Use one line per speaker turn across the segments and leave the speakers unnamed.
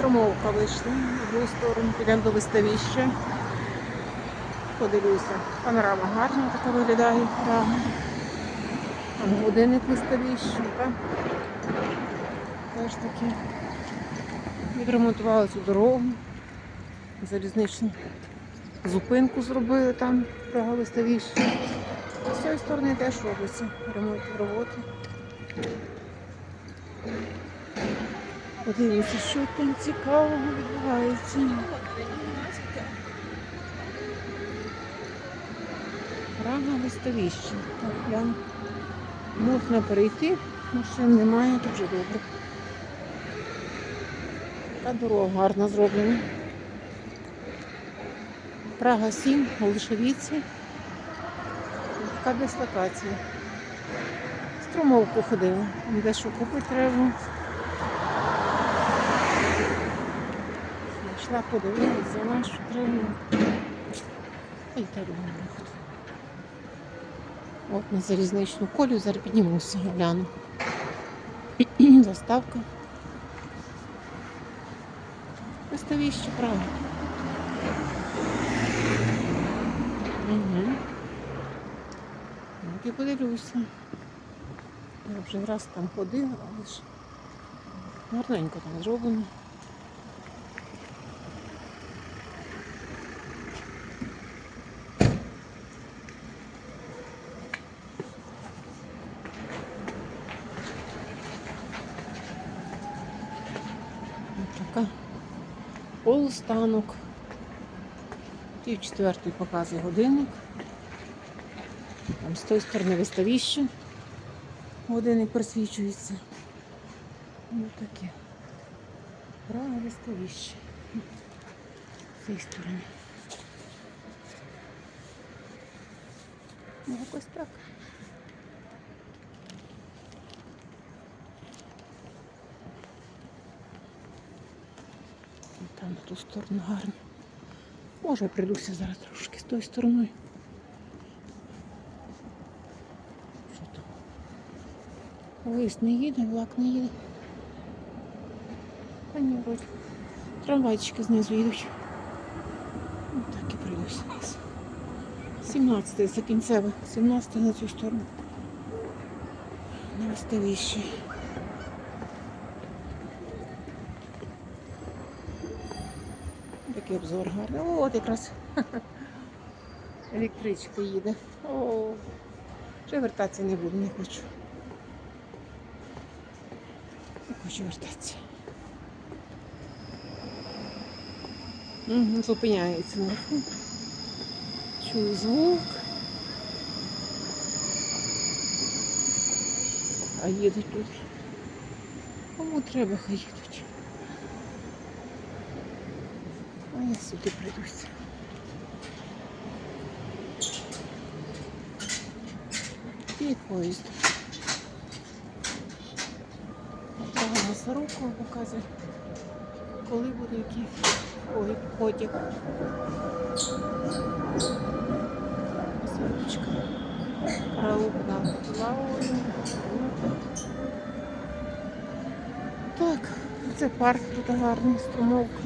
Струмовка вийшли в другу сторону, підемо до виставіща. Подивлюся. Панорама гарна така виглядає. Там годинник виставіща? Теж таки. Відремонтували цю дорогу. Залізничну зупинку зробили там, Прага виставіща. З цієї сторони теж робиться ремонтні роботи. Подивіться, що там цікавого відбувається. Прага виставіще. Так, глянь. Можна перейти, машин немає, дуже добре. Така дорога гарно зроблена. Прага 7, Олешевіці. Така дислокація. Струмовку ходила. Там дещо купити треба. Знайшла, подивилась, взяла, що треба. І виходить. От на залізничну колію зараз піднімуся, гляну. Заставка. Виставіще право. Угу. От і подивлюся. Я вже раз там ходила, але ж гарненько там зроблено. Ось така полустанок. Пів четвертої показує годинник. Там з тої сторони виставіще. Годинник просвічується. Ось таке. Право виставіще. З цієї сторони. Ну, якось так. Там на ту сторону гарно. Може, я прийдуся зараз трошки з тої стороною. Що там? Виїзд не їде, влак не їде. Та ні, вроді. Трамвайчики знизу їдуть. Ну, так і прийдуся вниз. 17 це кінцеве, 17 на цю сторону. На Такий обзор гарний. О, от якраз електричка їде. О, вже вертатися не буду, не хочу. Не хочу вертатися. Угу, зупиняється наверху. Чую звук. А їдуть тут. Кому треба, хай. Я сюди прийдуся. І поїзд. Права на сороку показує, коли буде який ой, потяг. Сорочка. Раука. Лаурі. Так, це парк тут гарний, струмовка.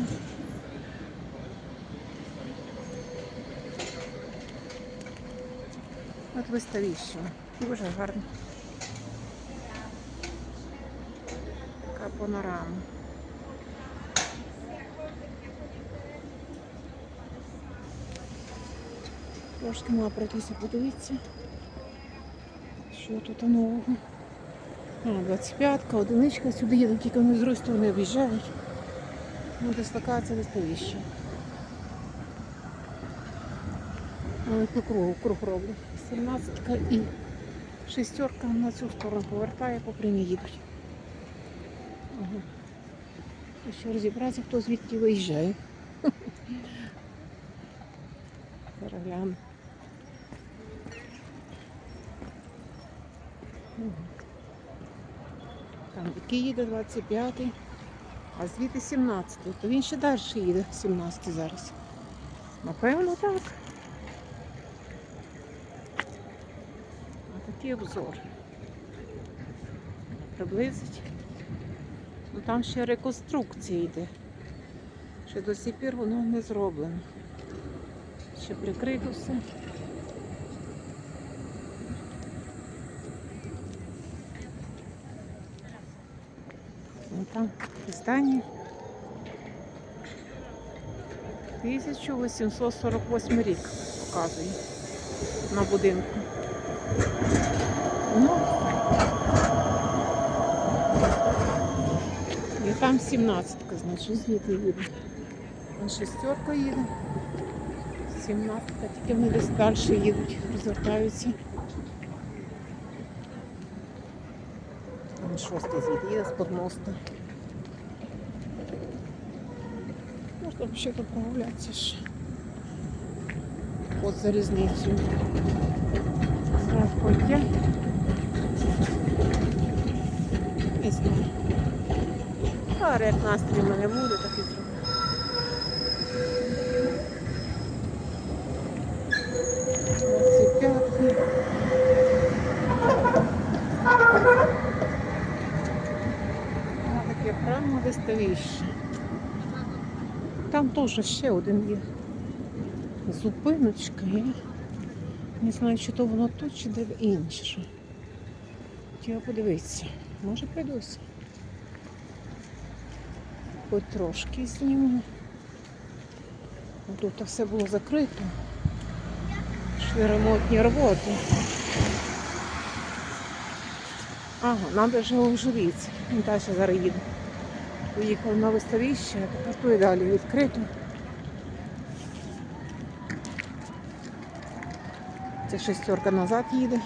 От виставіще. Дуже гарно. Така панорама. Трошки мала пройтися, подивіться. Що тут нового? А, 25-ка, одиничка сюди їдуть, тільки вони з другої сторони об'їжджають. Ну, дислокація виставіще. Вони по кругу, круг роблять. 17-ка і шестерка на цю сторону повертає, по прямій їдуть. Ага. Ще розібратися, хто звідки виїжджає. Зараз гляну. Там який їде 25-й, а звідти 17-й. То він ще далі їде, 17-й зараз. Напевно, так. А такий обзор. Приблизить. Ну там ще реконструкція йде. Ще до сих пір воно не зроблено. Ще прикрито все. Вон там здання. 1848 рік показує на будинку. Ну, і там 17-ка, значить, звідти їде. Вон шестерка їде. 17-ка, тільки вони десь далі їдуть, розвертаються. Там шостий звідти їде з-под моста. Можна взагалі тут прогулятися ще. От залізницею. Заходьте. Знаю. А як настрій в мене буде, так і зроблю. Таке прямо виставище. Там теж ще один є. Зупиночка. Я не знаю, чи то воно тут, чи де інше. Хотіла подивитися. Може прийдуся. Хоч трошки зніму. Тут все було закрито. Йшли ремонтні роботи. Ага, його вживіться. Він далі зараз їде. Поїхав на виставище, а тепер і далі відкрито. Це шестерка назад їде.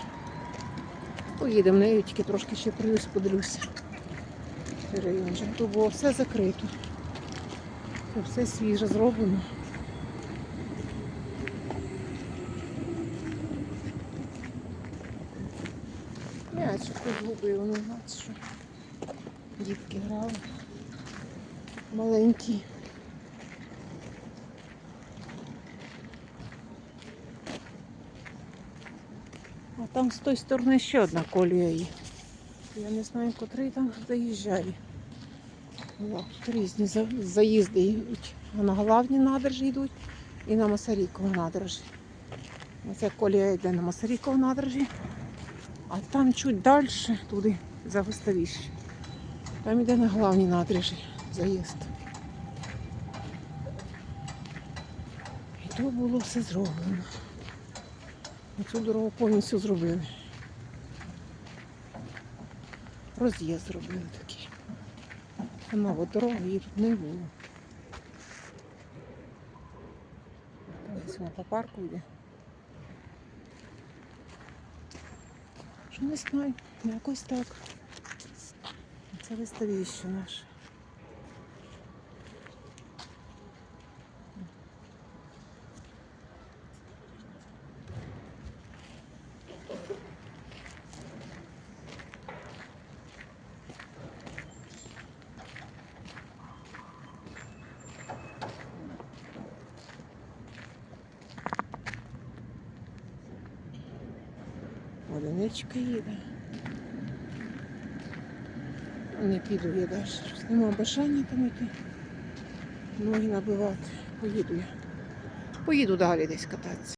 Поїдемо нею, тільки трошки ще приюсь, подивлюся. Район було все закрито. Все свіже зроблено. М'ячик тут згубив, ну що. Дітки грали. Маленькі. Там з тої сторони ще одна колія є. Я не знаю, котрий там заїжджає. О, різні заїзди йдуть. На главні набережі йдуть і на Масарікову набережі. Оця колія йде на Масарікову набережі, а там чуть далі, туди, за виставіще. Там йде на главній набережі заїзд. І то було все зроблено. Цю дорогу повністю зробили. Роз'їзд зробили такий. Це нова дорога, її тут не було. Ось вона по парку йде. Що не знаю, якось так. Це виставіще наше. Одиничка їде. Не піду я далі. Нема бажання там йти. Ноги набивати. Поїду я. Поїду далі десь кататися.